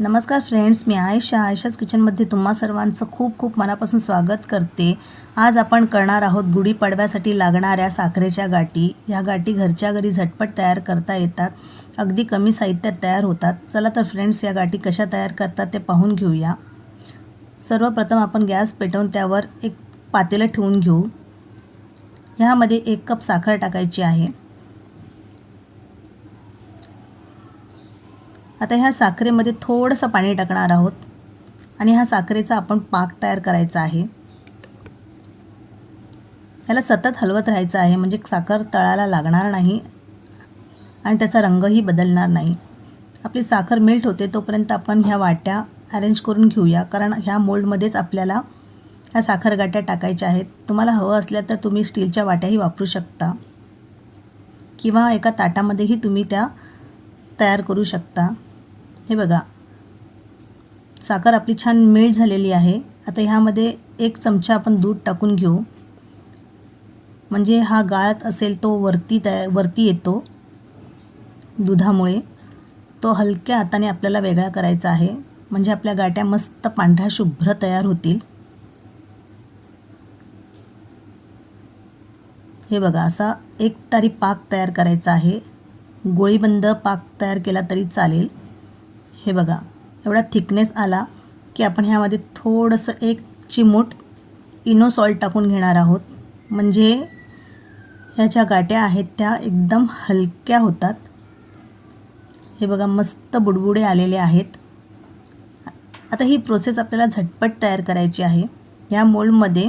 नमस्कार फ्रेंड्स मी आयशा. आयशाच किचनमध्ये तुम्हा सर्वांचं खूप खूप मनापासून स्वागत करते. आज आपण करणार आहोत गुढीपाडव्यासाठी लागणाऱ्या साखरेच्या गाठी. ह्या गाठी घरच्या घरी झटपट तयार करता येतात. अगदी कमी साहित्यात तयार होतात. चला तर फ्रेंड्स या गाठी कशा तयार करतात ते पाहून घेऊया. सर्वप्रथम आपण गॅस पेटवून त्यावर एक पातेलं ठेवून घेऊ. ह्यामध्ये एक कप साखर टाकायची आहे. आता ह्या साखरेमध्ये थोडंसं पाणी टाकणार आहोत. आणि ह्या साखरेचा आपण पाक तयार करायचा आहे. ह्याला सतत हलवत राहायचं आहे म्हणजे साखर तळाला लागणार नाही आणि त्याचा रंगही बदलणार नाही. आपली साखर मेल्ट होते तोपर्यंत आपण ह्या वाट्या अरेंज करून घेऊया. कारण ह्या मोल्डमध्येच आपल्याला ह्या साखर गाट्या टाकायच्या आहेत. तुम्हाला हवं असल्या तर तुम्ही स्टीलच्या वाट्याही वापरू शकता. किंवा एका ताटामध्येही तुम्ही त्या तयार करू शकता. हे बघा. साखर आपली छान मेल्ट झालेली आहे. आता ह्यामध्ये एक चमचा आपण दूध टाकून घेऊ. म्हणजे हा गाळत असेल तो वरती तया वरती येतो दुधामुळे. तो हलक्या हाताने आपल्याला वेगळा करायचा आहे. म्हणजे आपल्या गाट्या मस्त पांढऱ्या शुभ्र तयार होतील. हे बघा असा एक तारी पाक तयार करायचा आहे. गोळीबंद पाक तयार केला तरी चालेल. हे बघा एवढा थिकनेस आला की आपण ह्यामध्ये थोडंसं एक चिमूट इनो सॉल्ट टाकून घेणार आहोत. म्हणजे ह्या ज्या गाट्या आहेत त्या एकदम हलक्या होतात. हे बघा मस्त बुडबुडे आलेले आहेत. आता ही प्रोसेस आपल्याला झटपट तयार करायची आहे. ह्या मोल्डमध्ये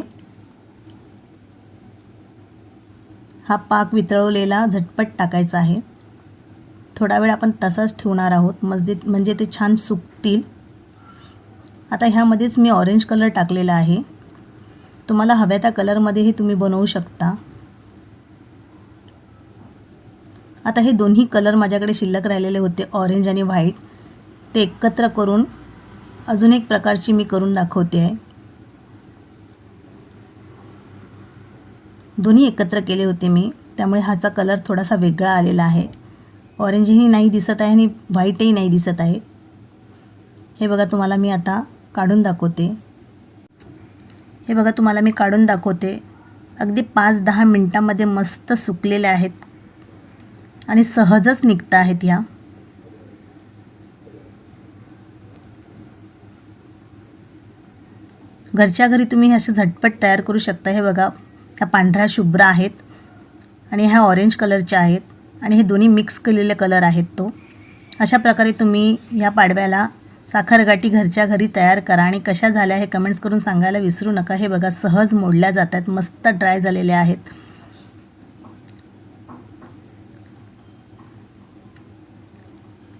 हा पाक वितळवलेला झटपट टाकायचा आहे. थोडा वेळ आपण तसाच ठेवणार आहोत. मस्जिद म्हणजे ते छान सुकतील. आता ह्यामध्येच मी ऑरेंज कलर टाकलेला आहे. तुम्हाला हव्या त्या कलरमध्येही तुम्ही बनवू शकता. आता हे दोन्ही कलर माझ्याकडे शिल्लक राहिलेले होते ऑरेंज आणि व्हाईट ते एकत्र करून अजून एक प्रकारची मी करून दाखवते. आहे दोन्ही एकत्र केले होते मी त्यामुळे ह्याचा कलर थोडासा वेगळा आलेला आहे. ऑरेंजही नाही दिसत आहे आणि व्हाईटही नाही दिसत आहे. हे बघा तुम्हाला मी आता काढून दाखवते. हे बघा तुम्हाला मी काढून दाखवते. अगदी पाच दहा मिनटामध्ये मस्त सुकलेल्या आहेत. आणि सहजच निघत आहेत ह्या. घरच्या घरी तुम्ही असे झटपट तयार करू शकता. हे बघा ह्या पांढऱ्या शुभ्र आहेत. आणि ह्या ऑरेंज कलरच्या आहेत. आणि हे दोन्ही मिक्स केलेले कलर आहेत तो. अशा प्रकारे तुम्ही ह्या पाडव्याला साखरगाठी घरच्या घरी तयार करा आणि कशा झाल्या हे कमेंट्स करून सांगायला विसरू नका. हे बघा सहज मोडल्या जातात मस्त ड्राय झालेले आहेत.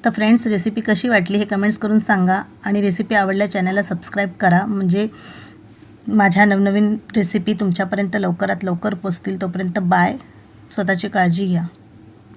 तर फ्रेंड्स रेसिपी कशी वाटली हे कमेंट्स करून सांगा आणि रेसिपी आवडल्या चॅनलला सबस्क्राईब करा. म्हणजे माझ्या नवनवीन रेसिपी तुमच्यापर्यंत लवकरात लवकर पोचतील तोपर्यंत बाय स्वतःची काळजी घ्या.